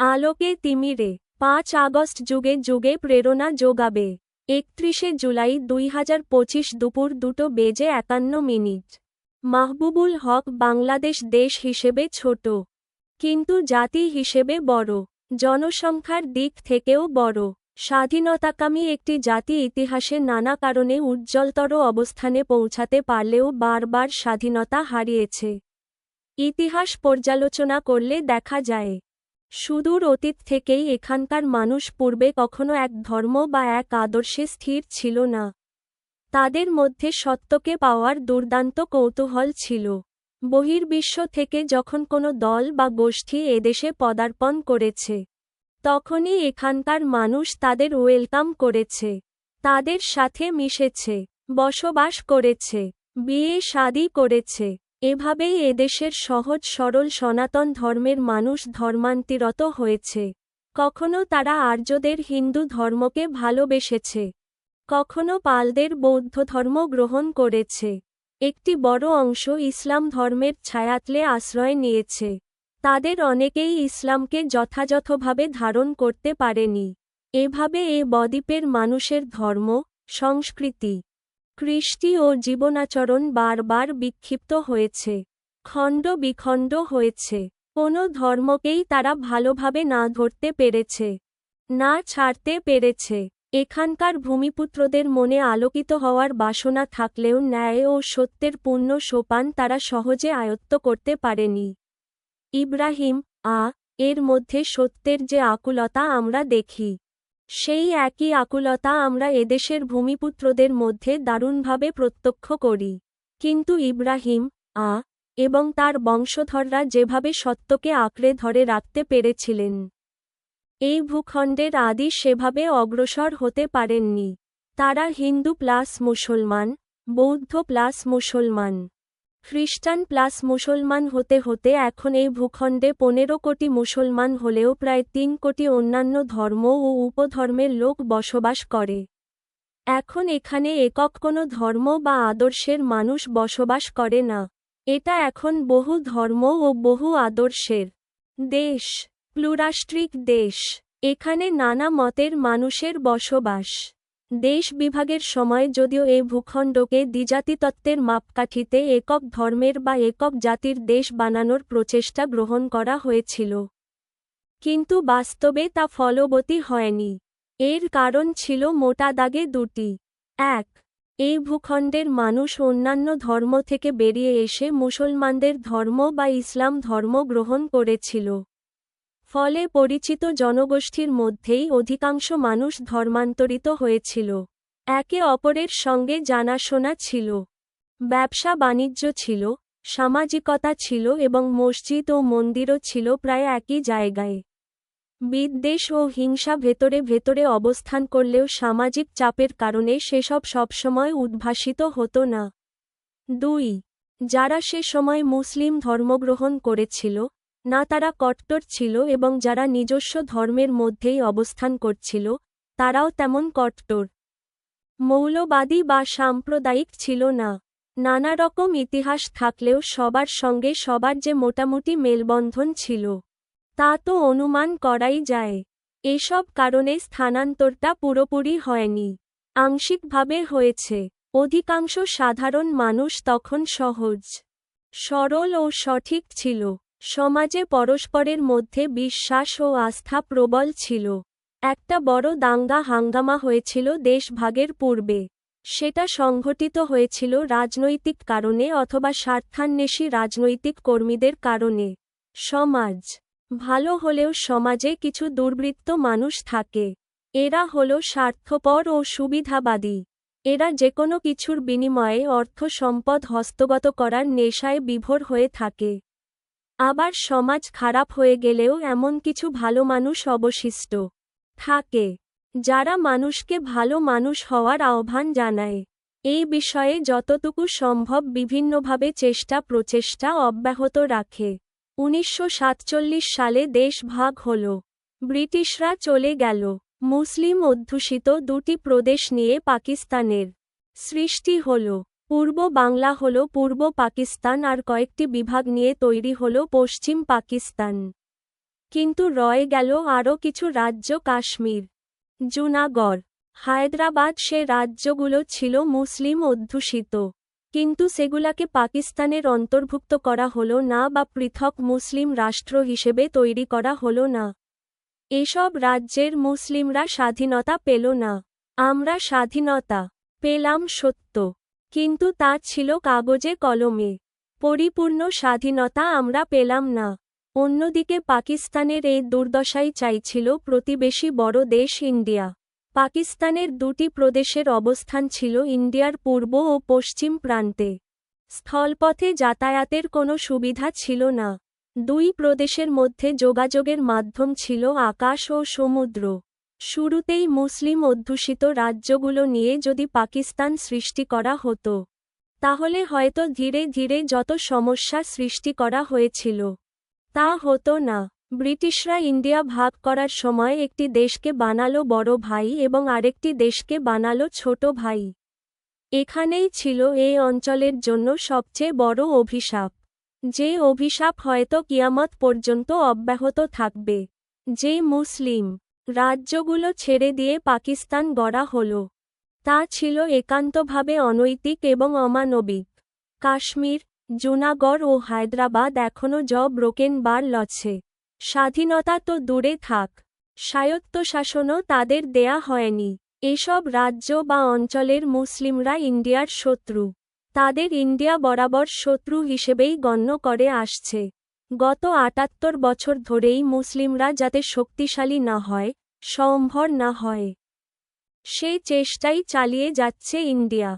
আলোকে তিমিরে পাঁচ আগস্ট যুগে যুগে প্রেরণা যোগাবে। একত্রিশে জুলাই দুই হাজার পঁচিশ দুপুর দুটো বেজে একান্ন মিনিট। মাহবুবুল হক বাংলাদেশ দেশ হিসেবে ছোট। কিন্তু জাতি হিসেবে বড়। জনসংখ্যার দিক থেকেও বড়। স্বাধীনতাকামী একটি জাতি ইতিহাসে নানা কারণে উজ্জ্বলতর অবস্থানে পৌঁছাতে পারলেও বারবার স্বাধীনতা হারিয়েছে। ইতিহাস পর্যালোচনা করলে দেখা যায় সুদূর অতীত থেকেই এখানকার মানুষ পূর্বে কখনো এক ধর্ম বা এক আদর্শে স্থির ছিল না। তাদের মধ্যে সত্যকে পাওয়ার দুর্দান্ত কৌতূহল ছিল। বহির্বিশ্ব থেকে যখন কোনো দল বা গোষ্ঠী এদেশে পদার্পণ করেছে, তখনই এখানকার মানুষ তাদের ওয়েলকাম করেছে, তাদের সাথে মিশেছে, বসবাস করেছে, বিয়ে শাদি করেছে এভাবেই এদেশের সহজ সরল সনাতন ধর্মের মানুষ ধর্মান্তিরত হয়েছে। কখনো তারা আর্যদের হিন্দু ধর্মকে ভালোবেসেছে। কখনো পালদের বৌদ্ধ ধর্ম গ্রহণ করেছে। একটি বড় অংশ ইসলাম ধর্মের ছায়াতলে আশ্রয় নিয়েছে। তাদের অনেকেই ইসলামকে যথাযথভাবে ধারণ করতে পারেনি। এভাবে এ বদ্বীপের মানুষের ধর্ম, সংস্কৃতি কৃষ্টি ও জীবনাচরণ বারবার বিক্ষিপ্ত হয়েছে, খণ্ড বিখণ্ড হয়েছে। কোনো ধর্মকেই তারা ভালোভাবে না ধরতে পেরেছে, না ছাড়তে পেরেছে। এখানকার ভূমিপুত্রদের মনে আলোকিত হওয়ার বাসনা থাকলেও ন্যায় ও সত্যের পূর্ণ সোপান তারা সহজে আয়ত্ত করতে পারেনি। ইব্রাহিম, আ, এর মধ্যে সত্যের যে আকুলতা আমরা দেখি। সেই একই আকুলতা আমরা এদেশের ভূমিপুত্রদের মধ্যে দারুণভাবে প্রত্যক্ষ করি। কিন্তু ইব্রাহিম, আ, এবং তার বংশধররা যেভাবে সত্যকে আঁকড়ে ধরে রাখতে পেরেছিলেন, এই ভূখণ্ডের আদি সেভাবে অগ্রসর হতে পারেননি। তারা হিন্দু প্লাস মুসলমান, বৌদ্ধ প্লাস মুসলমান। খ্রিস্টান প্লাস মুসলমান হতে হতে এখন এই ভূখণ্ডে পনেরো কোটি মুসলমান হলেও প্রায় তিন কোটি অন্যান্য ধর্ম ও উপধর্মের লোক বসবাস করে। এখন এখানে একক কোনো ধর্ম বা আদর্শের মানুষ বসবাস করে না। এটা এখন বহু ধর্ম ও বহু আদর্শের দেশ, প্লুরাষ্ট্রিক দেশ। এখানে নানা মতের মানুষের বসবাস। দেশ বিভাগের সময় যদিও এ ভূখণ্ডকে দ্বিজাতিতত্ত্বের মাপকাঠিতে একক ধর্মের বা একক জাতির দেশ বানানোর প্রচেষ্টা গ্রহণ করা হয়েছিল। কিন্তু বাস্তবে তা ফলবতী হয়নি। এর কারণ ছিল মোটা দাগে দুটি। এক, এই ভূখণ্ডের মানুষ অন্যান্য ধর্ম থেকে বেরিয়ে এসে মুসলমানদের ধর্ম বা ইসলাম ধর্ম গ্রহণ করেছিল। ফলে পরিচিত জনগোষ্ঠীর মধ্যেই অধিকাংশ মানুষ ধর্মান্তরিত হয়েছিল। একে অপরের সঙ্গে জানাশোনা ছিল। ব্যবসা বাণিজ্য ছিল, সামাজিকতা ছিল এবং মসজিদ ও মন্দিরও ছিল প্রায় একই জায়গায়। বিদ্বেষ ও হিংসা ভেতরে ভেতরে অবস্থান করলেও সামাজিক চাপের কারণে সেসব সবসময় উদ্ভাসিত হতো না। দুই, যারা সে সময় মুসলিম ধর্মগ্রহণ করেছিল না তারা কট্টর ছিল এবং যারা নিজস্ব ধর্মের মধ্যেই অবস্থান করছিল, তারাও তেমন কট্টর। মৌলবাদী বা সাম্প্রদায়িক ছিল না। নানা রকম ইতিহাস থাকলেও সবার সঙ্গে সবার যে মোটামুটি মেলবন্ধন ছিল, তা তো অনুমান করাই যায়। এসব কারণে স্থানান্তরটা পুরোপুরি হয়নি। আংশিকভাবে হয়েছে। অধিকাংশ সাধারণ মানুষ তখন সহজ, সরল ও সঠিক ছিল। সমাজে পরস্পরের মধ্যে বিশ্বাস ও আস্থা প্রবল ছিল। একটা বড় দাঙ্গা হাঙ্গামা হয়েছিল দেশভাগের পূর্বে। সেটা সংঘটিত হয়েছিল রাজনৈতিক কারণে অথবা স্বার্থান্বেষী রাজনৈতিক কর্মীদের কারণে। সমাজ। ভালো হলেও সমাজে কিছু দুর্বৃত্ত মানুষ থাকে। এরা হল স্বার্থপর ও সুবিধাবাদী। এরা যেকোনো কিছুর বিনিময়ে অর্থ সম্পদ হস্তগত করার নেশায় বিভোর হয়ে থাকে। আবার সমাজ খারাপ হয়ে গেলেও এমন কিছু ভালো মানুষ অবশিষ্ট থাকে, যারা মানুষকে ভালো মানুষ হওয়ার আহ্বান জানায়। এই বিষয়ে যতটুকু সম্ভব বিভিন্নভাবে চেষ্টা, প্রচেষ্টা অব্যাহত রাখে। উনিশশো সাতচল্লিশ সালে দেশ ভাগ হল। ব্রিটিশরা চলে গেল। মুসলিম অধ্যুষিত দুটি প্রদেশ নিয়ে পাকিস্তানের সৃষ্টি হল। পূর্ব বাংলা হল পূর্ব পাকিস্তান আর কয়েকটি বিভাগ নিয়ে তৈরি হল পশ্চিম পাকিস্তান। কিন্তু রয়ে গেল আরও কিছু রাজ্য কাশ্মীর। জুনাগড়, হায়দ্রাবাদ সে রাজ্যগুলো ছিল মুসলিম অধ্যুষিত। কিন্তু সেগুলাকে পাকিস্তানের অন্তর্ভুক্ত করা হলো না বা পৃথক মুসলিম রাষ্ট্র হিসেবে তৈরি করা হল না। এসব রাজ্যের মুসলিমরা স্বাধীনতা পেল না। আমরা স্বাধীনতা পেলাম সত্য। কিন্তু তা ছিল কাগজে কলমে। পরিপূর্ণ স্বাধীনতা আমরা পেলাম না। অন্যদিকে পাকিস্তানের এই দুর্দশাই চাইছিল প্রতিবেশী বড় দেশ ইন্ডিয়া। পাকিস্তানের দুটি প্রদেশের অবস্থান ছিল ইন্ডিয়ার পূর্ব ও পশ্চিম প্রান্তে। স্থলপথে যাতায়াতের কোনো সুবিধা ছিল না। দুই প্রদেশের মধ্যে যোগাযোগের মাধ্যম ছিল আকাশ ও সমুদ্র। শুরুতেই মুসলিম অধ্যুষিত রাজ্যগুলো নিয়ে যদি পাকিস্তান সৃষ্টি করা হতো, তাহলে হয়তো ধীরে ধীরে যত সমস্যা সৃষ্টি করা হয়েছিল, তা হতো না। ব্রিটিশরা ইন্ডিয়া ভাগ করার সময় একটি দেশকে বানালো বড় ভাই এবং আরেকটি দেশকে বানালো ছোট ভাই। এখানেই ছিল এই অঞ্চলের জন্য সবচেয়ে বড় অভিশাপ। যে অভিশাপ হয়তো কিয়ামত পর্যন্ত অব্যাহত থাকবে। যে মুসলিম রাজ্যগুলো ছেড়ে দিয়ে পাকিস্তান গড়া হল। তা ছিল একান্তভাবে অনৈতিক এবং অমানবিক। কাশ্মীর, জুনাগড় ও হায়দ্রাবাদ এখনও জ ব্রোকেন বার লছে স্বাধীনতা তো দূরে থাক। স্বায়ত্তশাসনও তাদের দেয়া হয়নি। এসব রাজ্য বা অঞ্চলের মুসলিমরা ইন্ডিয়ার শত্রু। তাদের ইন্ডিয়া বরাবর শত্রু হিসেবেই গণ্য করে আসছে। গত আটাত্তর বছর ধরেই মুসলিমরা যাতে শক্তিশালী না হয়, সম্ভর না হয়। সেই চেষ্টাই চালিয়ে যাচ্ছে ইন্ডিয়া।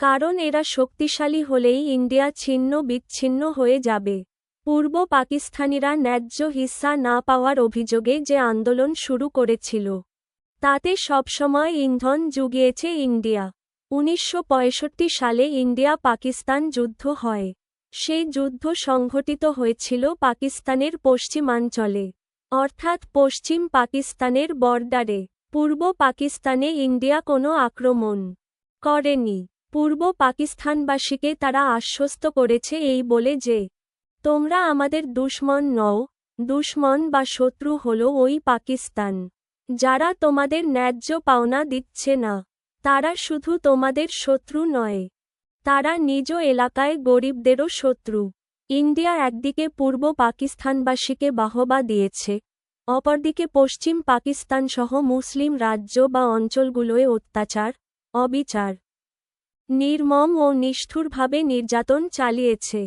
কারণ এরা শক্তিশালী হলেই ইন্ডিয়া ছিন্ন বিচ্ছিন্ন হয়ে যাবে। পূর্ব পাকিস্তানিরা ন্যায্য হিস্সা না পাওয়ার অভিযোগে যে আন্দোলন শুরু করেছিল, তাতে সবসময় ইন্ধন জুগিয়েছে ইন্ডিয়া। উনিশশো পঁয়ষট্টি সালে ইন্ডিয়া পাকিস্তান যুদ্ধ হয়। সেই যুদ্ধ সংঘটিত হয়েছিল পাকিস্তানের পশ্চিমাঞ্চলে, অর্থাৎ পশ্চিম পাকিস্তানের বর্ডারে। পূর্ব পাকিস্তানে ইন্ডিয়া কোনো আক্রমণ করেনি। পূর্ব পাকিস্তানবাসীকে তারা আশ্বস্ত করেছে এই বলে যে, তোমরা আমাদের দুশ্মন নও, দুশ্মন বা শত্রু হল ওই পাকিস্তান। যারা তোমাদের ন্যায্য পাওনা দিচ্ছে না, তারা শুধু তোমাদের শত্রু নয়। তারা নিজ এলাকায় গরিবদেরও শত্রু। ইন্ডিয়া একদিকে পূর্ব পাকিস্তানবাসীকে বাহবা দিয়েছে, অপরদিকে পশ্চিম পাকিস্তানসহ মুসলিম রাজ্য বা অঞ্চলগুলোয় অত্যাচার, অবিচার, নির্মম ও নিষ্ঠুরভাবে নির্যাতন চালিয়েছে।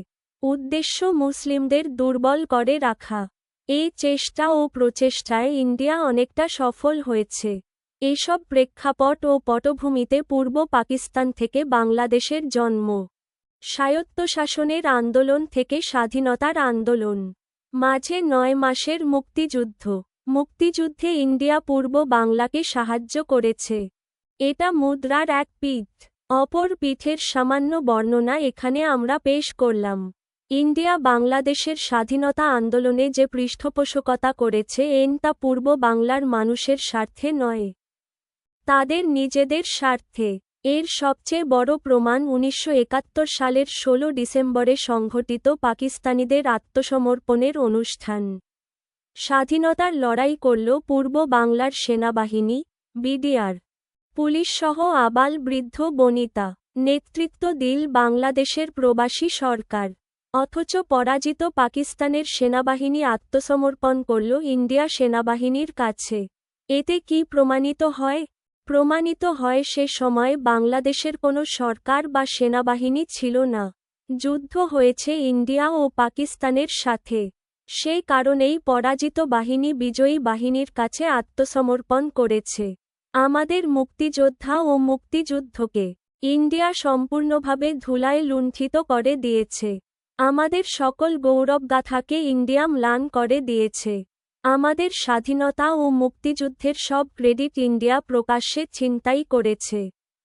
উদ্দেশ্য মুসলিমদের দুর্বল করে রাখা। এই চেষ্টা ও প্রচেষ্টায় ইন্ডিয়া অনেকটা সফল হয়েছে। এসব প্রেক্ষাপট ও পটভূমিতে পূর্ব পাকিস্তান থেকে বাংলাদেশের জন্ম। স্বায়ত্তশাসনের আন্দোলন থেকে স্বাধীনতার আন্দোলন। মাঝে নয় মাসের মুক্তিযুদ্ধ। মুক্তিযুদ্ধে ইন্ডিয়া পূর্ব বাংলাকে সাহায্য করেছে। এটা মুদ্রার এক পিঠ। অপর পিঠের সামান্য বর্ণনা এখানে আমরা পেশ করলাম। ইন্ডিয়া বাংলাদেশের স্বাধীনতা আন্দোলনে যে পৃষ্ঠপোষকতা করেছে এন তা পূর্ব বাংলার মানুষের স্বার্থে নয়। তাদের নিজেদের স্বার্থে। এর সবচেয়ে বড় প্রমাণ উনিশশো একাত্তর সালের ১৬ ডিসেম্বরে সংঘটিত পাকিস্তানিদের আত্মসমর্পণের অনুষ্ঠান। স্বাধীনতার লড়াই করল পূর্ব বাংলার সেনাবাহিনী, বিডিআর। পুলিশসহ আবাল বৃদ্ধ বনিতা। নেতৃত্ব দিল বাংলাদেশের প্রবাসী সরকার। অথচ পরাজিত পাকিস্তানের সেনাবাহিনী আত্মসমর্পণ করল ইন্ডিয়া সেনাবাহিনীর কাছে। এতে কি প্রমাণিত হয়? প্রমাণিত হয় সে সময় বাংলাদেশের কোনো সরকার বা সেনাবাহিনী ছিল না। যুদ্ধ হয়েছে ইন্ডিয়া ও পাকিস্তানের সাথে। সেই কারণেই পরাজিত বাহিনী বিজয়ী বাহিনীর কাছে আত্মসমর্পণ করেছে। আমাদের মুক্তিযোদ্ধা ও মুক্তিযুদ্ধকে ইন্ডিয়া সম্পূর্ণভাবে ধুলায় লুণ্ঠিত করে দিয়েছে। আমাদের সকল গৌরবগাথাকে ইন্ডিয়া ম্লান করে দিয়েছে। আমাদের স্বাধীনতা ও মুক্তিযুদ্ধের সব ক্রেডিট ইন্ডিয়া প্রকাশ্যে ছিনতাই করেছে।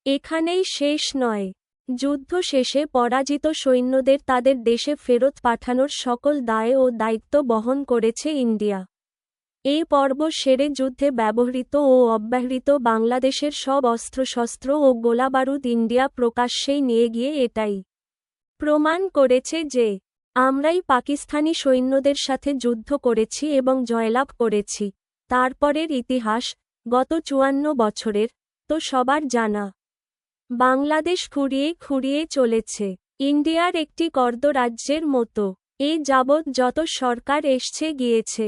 এখানেই শেষ নয়। যুদ্ধ শেষে পরাজিত সৈন্যদের তাদের দেশে ফেরত পাঠানোর সকল দায় ও দায়িত্ব বহন করেছে ইন্ডিয়া। এই পর্ব সেরে যুদ্ধে ব্যবহৃত ও অব্যবহৃত বাংলাদেশের সব অস্ত্রশস্ত্র ও গোলাবারুদ ইন্ডিয়া প্রকাশ্যেই নিয়ে গিয়ে এটাই প্রমাণ করেছে যে আমরাই পাকিস্তানি সৈন্যদের সাথে যুদ্ধ করেছি এবং জয়লাভ করেছি। তারপরের ইতিহাস, গত চুয়ান্ন বছরের, তো সবার জানা। বাংলাদেশ খুঁড়িয়ে খুঁড়িয়ে চলেছে। ইন্ডিয়ার একটি কর্দ রাজ্যের মতো। এ যাবৎ যত সরকার এসছে গিয়েছে।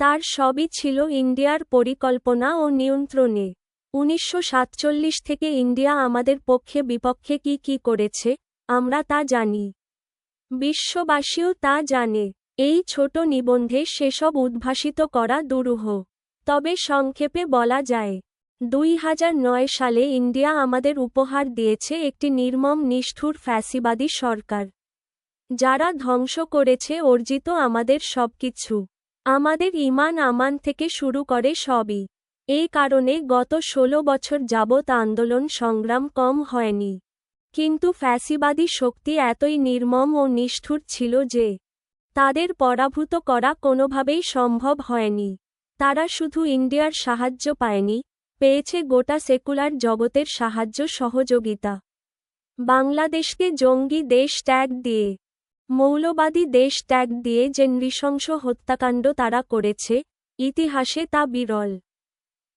তার সবই ছিল ইন্ডিয়ার পরিকল্পনা ও নিয়ন্ত্রণে। উনিশশো সাতচল্লিশ থেকে ইন্ডিয়া আমাদের পক্ষে বিপক্ষে কি কি করেছে, আমরা তা জানি। বিশ্ববাসীও তা জানে। এই ছোট নিবন্ধে সেসব উদ্ভাসিত করা দুরূহ। তবে সংক্ষেপে বলা যায়, দুই হাজার নয় সালে ইন্ডিয়া আমাদের উপহার দিয়েছে একটি নির্মম নিষ্ঠুর ফ্যাসিবাদী সরকার। যারা ধ্বংস করেছে অর্জিত আমাদের সবকিছু। আমাদের ইমান আমান থেকে শুরু করে সবই। এই কারণে গত ষোলো বছর যাবৎ আন্দোলন সংগ্রাম কম হয়নি। কিন্তু ফ্যাসিবাদী শক্তি এতই নির্মম ও নিষ্ঠুর ছিল যে, তাদের পরাভূত করা কোনোভাবেই সম্ভব হয়নি। তারা শুধু ইন্ডিয়ার সাহায্য পায়নি, পেয়েছে গোটা সেকুলার জগতের সাহায্য সহযোগিতা। বাংলাদেশকে জঙ্গি দেশ ট্যাগ দিয়ে, মৌলবাদী দেশ ট্যাগ দিয়ে যে নৃশংস হত্যাকাণ্ড তারা করেছে, ইতিহাসে তা বিরল।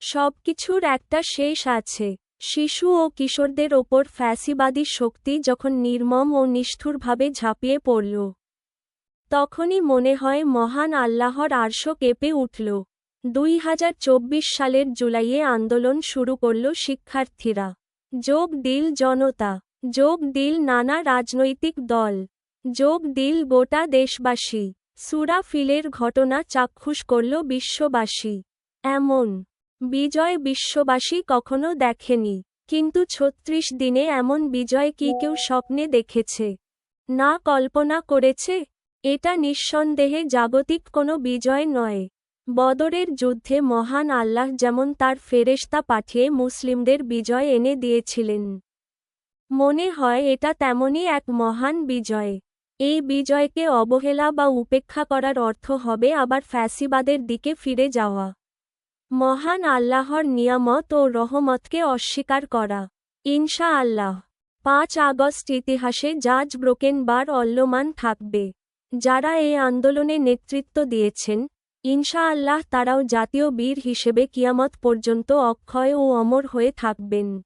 সবকিছুর একটা শেষ আছে। শিশু ও কিশোরদের ওপর ফ্যাসিবাদী শক্তি যখন নির্মম ও নিষ্ঠুরভাবে ঝাঁপিয়ে পড়ল, তখনই মনে হয় মহান আল্লাহর আরশ কেঁপে উঠল। দুই হাজার চব্বিশ সালের জুলাইয়ে আন্দোলন শুরু করল শিক্ষার্থীরা। যোগ দিল জনতা, যোগ দিল নানা রাজনৈতিক দল, যোগ দিল গোটা দেশবাসী। সুরা ফিলের ঘটনা চাক্ষুষ করল বিশ্ববাসী। এমন বিজয় বিশ্ববাসী কখনো দেখেনি। কিন্তু ছত্রিশ দিনে এমন বিজয় কি কেউ স্বপ্নে দেখেছে? না কল্পনা করেছে? এটা নিঃসন্দেহে জাগতিক কোনো বিজয় নয়। বদরের যুদ্ধে মহান আল্লাহ যেমন তার ফেরেশতা পাঠিয়ে মুসলিমদের বিজয় এনে দিয়েছিলেন। মনে হয় এটা তেমনই এক মহান বিজয়। এই বিজয়কে অবহেলা বা উপেক্ষা করার অর্থ হবে আবার ফ্যাসিবাদের দিকে ফিরে যাওয়া। মহান আল্লাহর নিয়ামত ও রহমতকে অস্বীকার করা। ইনশা আল্লাহ। পাঁচ আগস্ট ইতিহাসে জাজ ব্রোকেন বার অল্যমান থাকবে। যারা এই আন্দোলনে নেতৃত্ব দিয়েছেন, ইনশা আল্লাহ তারাও জাতীয় বীর হিসেবে কিয়ামত পর্যন্ত অক্ষয় ও অমর হয়ে থাকবেন।